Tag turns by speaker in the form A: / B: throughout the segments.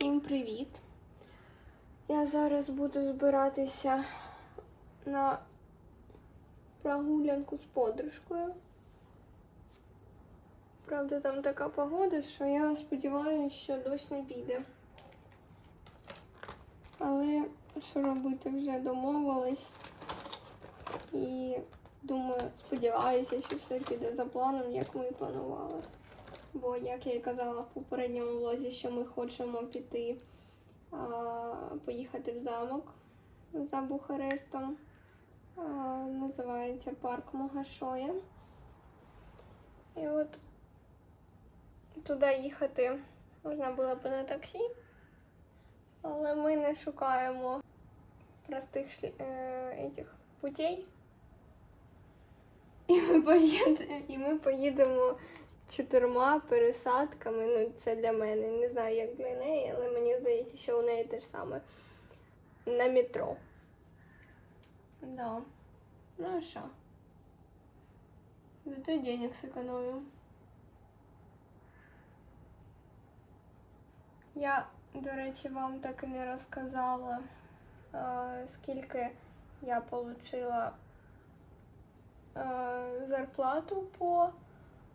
A: Всім привіт! Я зараз буду збиратися на прогулянку з подружкою. Правда, там така погода, що я сподіваюся, що дощ не піде. Але що робити, вже домовились. І думаю, сподіваюся, що все піде за планом, як ми і планували. Бо, як я і казала в попередньому влозі, що ми хочемо піти а, поїхати в замок за Бухарестом. А, називається парк Могашоя. І от туди їхати можна було б на таксі, але ми не шукаємо простих шлі... е, этих путей. І ми, поїд... І ми поїдемо чотирма пересадками. Ну, це для мене. Не знаю, як для неї, але мені здається, що у неї те ж саме. На метро. Да. Ну а що? Зато денег зекономим. Я, до речі, вам так і не розказала, е, скільки я отримала е, зарплату по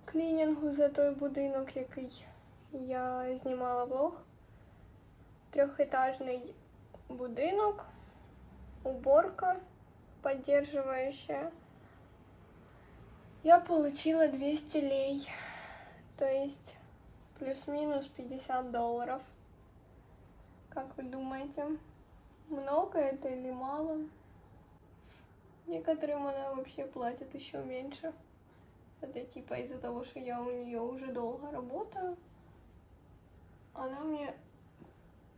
A: клінінгу за той будинок, який я знімала влог. Трьохетажний будинок, уборка поддерживающая. Я получила 200 лей, то есть плюс-минус 50 долларов. Как вы думаете, много это или мало? Некоторым она вообще платит еще меньше. Это типа из-за того, что я у нее уже долго работаю. Она мне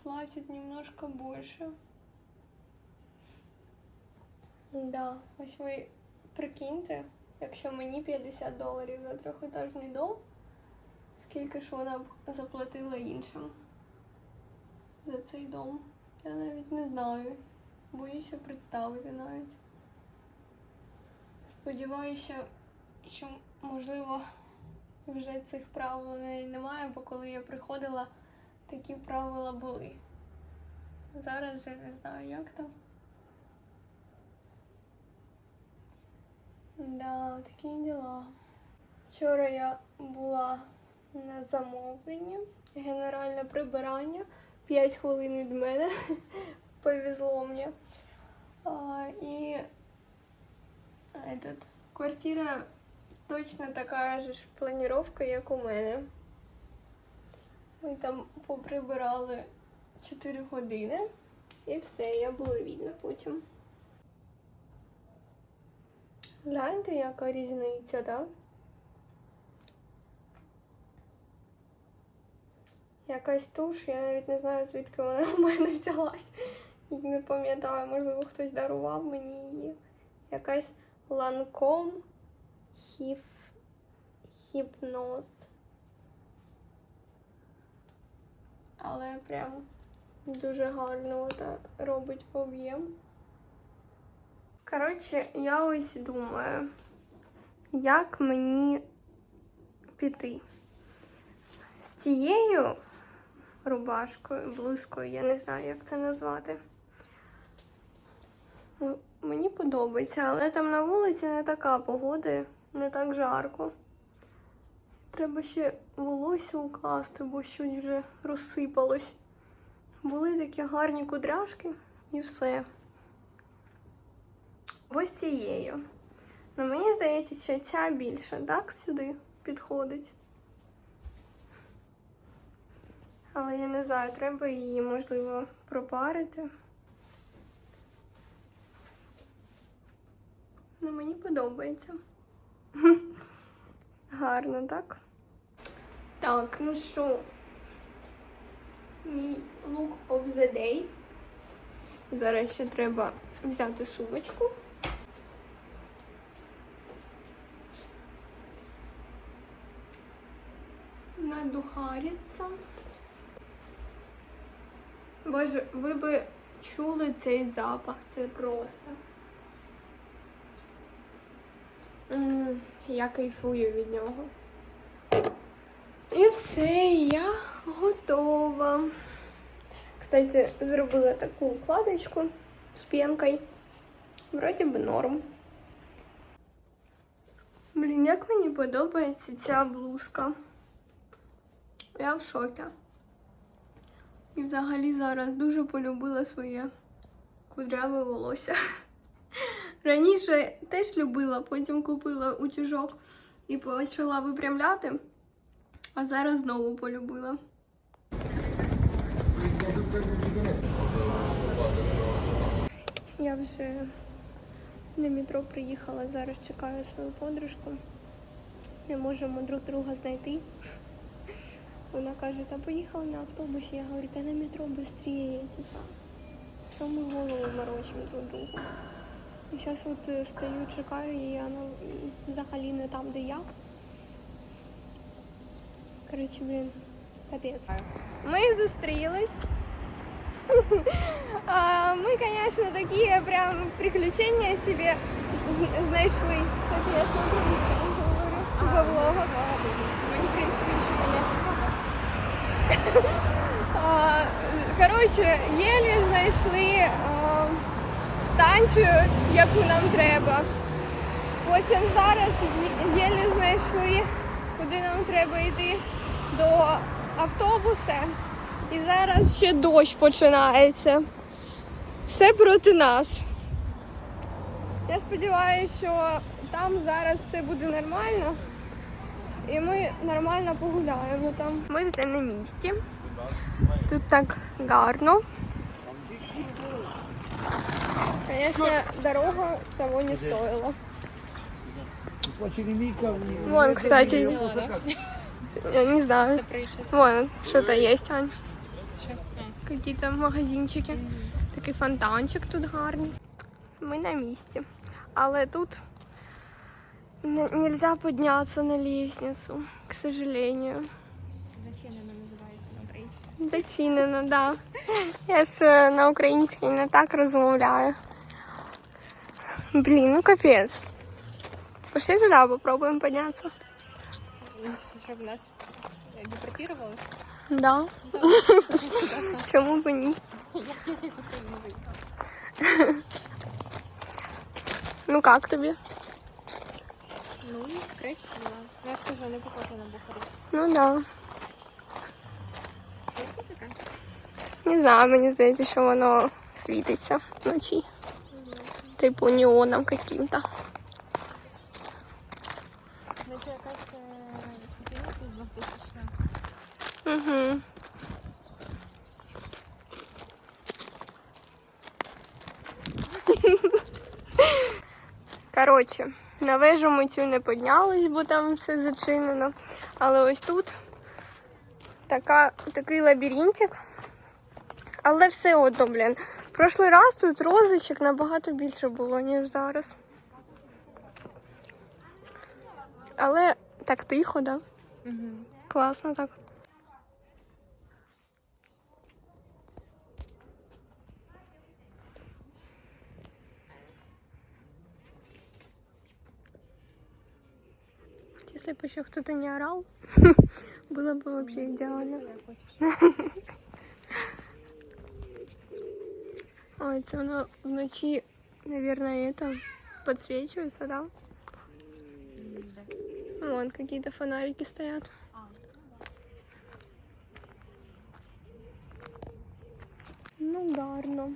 A: платит немножко больше. Да, ось ви прикиньте, якщо мені 50 доларів за трьохетажний дом, скільки ж вона б заплатила іншим за цей дом. Я навіть не знаю. Боюся представити навіть. Сподіваюся, що можливо вже цих правил немає, бо коли я приходила, такі правила були. Зараз вже не знаю, як там. Да, такі діла. Вчора я була на замовленні, генеральне прибирання. 5 хвилин від мене. Повезло мені. А, і этот, квартира точно така ж планіровка, як у мене. Ми там поприбирали 4 години і все, я була відна потім. Гляньте, яка різниця, так? Якась туш, я навіть не знаю, звідки вона у мене взялась. І не пам'ятаю, можливо, хтось дарував мені її. Якась ланком хіф... хіпноз. Але прям дуже гарно вона робить об'єм. Коротше, я ось думаю, як мені піти. З цією рубашкою, блузкою, я не знаю, як це назвати. Мені подобається, але там на вулиці не така погода, не так жарко. Треба ще волосся укласти, бо щось вже розсипалось. Були такі гарні кудряшки і все. Ось цією. Ну, мені здається, що ця більше, так, сюди підходить. Але я не знаю, треба її, можливо, пропарити. Ну, мені подобається. Гарно, так? Так, ну що, мій look of the day. Зараз ще треба взяти сумочку. Надухариться. Боже, ви би чули цей запах, це просто. Я кайфую від нього. І все, я готова. Кстати, зробила таку укладочку з пінкою. Вроді би норм. Блін, як мені подобається ця блузка. Я в шокі. І взагалі зараз дуже полюбила своє кудряве волосся. Раніше теж любила, потім купила утюжок і почала випрямляти, а зараз знову полюбила. Я вже на метро приїхала, зараз чекаю свою подружку. Не можемо друг друга знайти. Вона каже, та поїхала на автобусі. Я говорю, та на метро швидше. Що ми голову морочимо друг другу. І зараз от е, стою, чекаю її, вона взагалі не там, де я. Коротше, блін, капець. Ми зустрілись. А, Мы, конечно, такие прям приключения себе з- знайшли. Кстати, я смотрю, говорю во влогах.
B: Мені, в принципі, нічого не
A: А, Коротше, єлі знайшли а, станцію, яку нам треба. Потім зараз єлі знайшли, куди нам треба йти до автобуса. І зараз ще дощ починається. Все проти нас. Я сподіваюся, що там зараз все буде нормально. І ми нормально погуляємо там. Ми вже на місці. Тут так гарно. Звісно, дорога того не стоила. Вон, кстати, я не знаю. Вон, что-то есть, Ань. Какие-то магазинчики. Такий фонтанчик тут гарний. Ми на місці. Але тут нельзя піднятися на лестницу, к сожалению.
B: Зачинено називається на українській.
A: Зачинено, да. Я ж на українській не так розмовляю. Блін, ну капець. Пошли туди, попробуємо піднятися.
B: Щоб нас депортували.
A: Да. Чому б ні?
B: Я з України виїхала.
A: Ну як тобі?
B: Ну, красиво. Ну, я ж кажу, не похоже на Бухарест.
A: Ну да.
B: Що це таке?
A: Не знаю, мені здається, що воно світиться вночі. Типу неоном каким-то.
B: Наче якась світилася з 2000
A: Угу. Коротше, на вежу ми цю не піднялись, бо там все зачинено. Але ось тут така, такий лабіринтик. Але все одно, блін. Прошлий раз тут розочок набагато більше було, ніж зараз. Але так тихо, да?
B: Угу.
A: Класно так. Если бы еще кто-то не орал, было бы вообще идеально. Ой, це воно вночі, наверное, это подсвечивается, да? Вон какие-то фонарики стоят. Ну, гарно.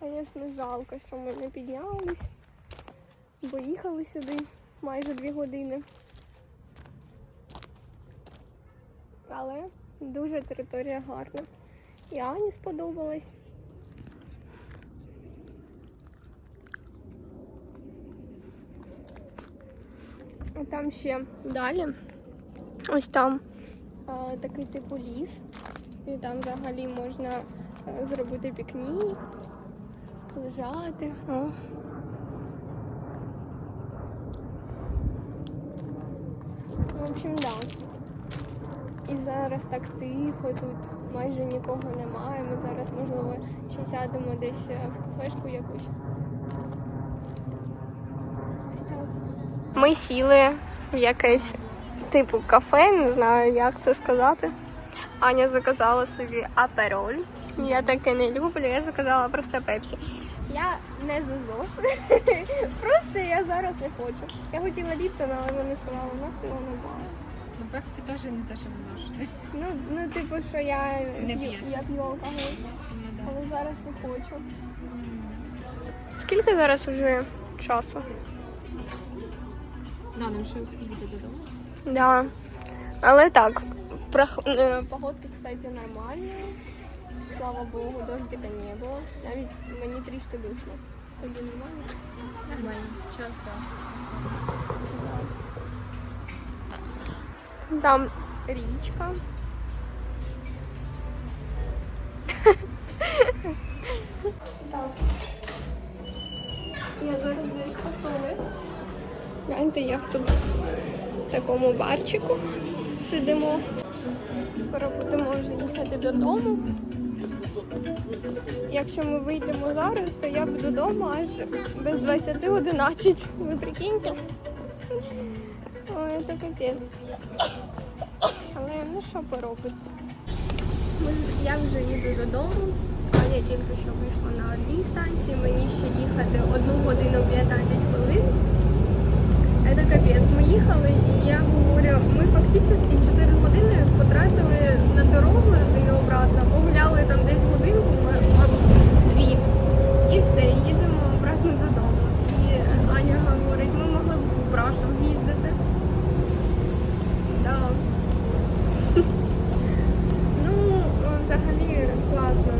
A: Звісно, жалко, що ми не піднялись, бо їхали сюди майже дві години. Але дуже територія гарна. І Ані сподобалась. Там ще далі. Ось там а, такий типу ліс. І там взагалі можна е, зробити пікнік, лежати. О. В общем, да. І зараз так тихо, тут майже нікого немає. Ми зараз, можливо, ще сядемо десь е, в кафешку якусь. Ось так. Ми сіли в якесь типу кафе, не знаю, як це сказати. Аня заказала собі апероль. Я таке не люблю, я заказала просто пепсі. Я не за ЗОЖ. Просто я зараз не хочу. Я хотіла ліптон, але вони сказали, у нас його немає.
B: Ну, пепсі теж не те, щоб ЗОЖ.
A: Ну, ну типу, що я
B: Не п'єш.
A: я п'ю алкоголь,
B: Ну, да.
A: але зараз не хочу. Скільки зараз вже часу?
B: Да, нам ще успіти додому.
A: Да. Але так, прох... е, погодка, кстати, нормальна. Слава Богу, дождика не було. Навіть мені трішки душно. Тобі нормально?
B: Нормально. Час, так.
A: Там річка. Так. Я зараз зайшла в туалет. Гляньте, як тут в такому барчику сидимо. Скоро будемо вже їхати додому. Якщо ми вийдемо зараз, то я буду вдома аж без 20.11. Ви прикиньте? Ой, це капець. Але ну що поробити? Я вже їду додому. Аня тільки що вийшла на одній станції, мені ще їхати 1 годину 15 хвилин. Це капець. Ми їхали і я говорю, ми фактично 4 години потратили на дорогу і обратно. Погуляли там десь годинку, дві. І все, їдемо обратно додому. І Аня говорить, ми могли б в Брашов з'їздити. Да. Ну, взагалі класно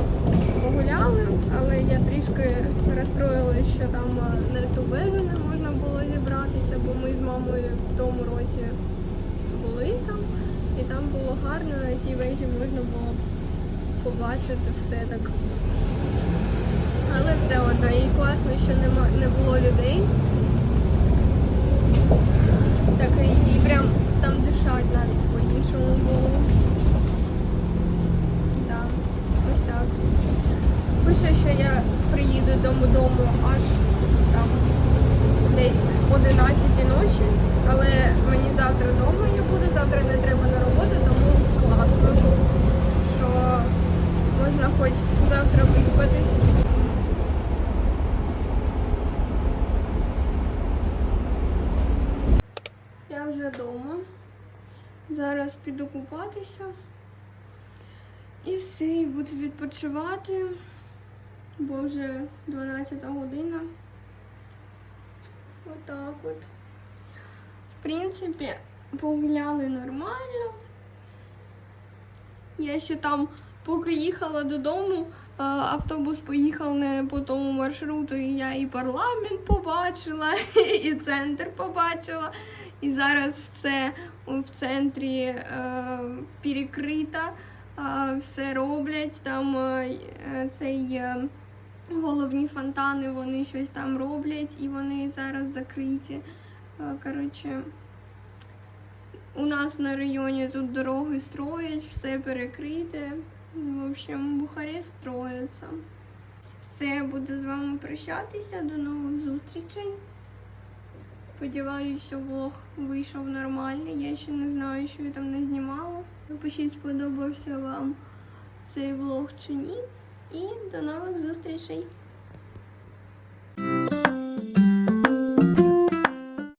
A: погуляли, але я трішки розстроїлася, що там е, на ту вежу не можна було зібратися, бо ми в тому році були там, і там було гарно, на тій вежі можна було побачити все так. Але все одно і класно, що не було людей. Так і, і прям там дишать навіть по-іншому було. Да, ось так. Пише, що я приїду дому аж там десь 11 ночі, але мені завтра вдома я буду, завтра не треба на роботу, тому класно, що можна хоч завтра виспатись. Я вже вдома. Зараз піду купатися. І все, і буду відпочивати, бо вже 12 година. Отак от. В принципі, погуляли нормально. Я ще там, поки їхала додому, автобус поїхав не по тому маршруту, і я і парламент побачила, і центр побачила. І зараз все в центрі е, перекрито, е, все роблять. Там е, е, цей е, головні фонтани, вони щось там роблять, і вони зараз закриті. Е, коротше, у нас на районі тут дороги строять, все перекрите. В общем, Бухарест строїться. Все, буду з вами прощатися. До нових зустрічей. Сподіваюся, що влог вийшов нормальний. Я ще не знаю, що я там не знімала. Напишіть, сподобався вам цей влог чи ні. І до нових зустрічей!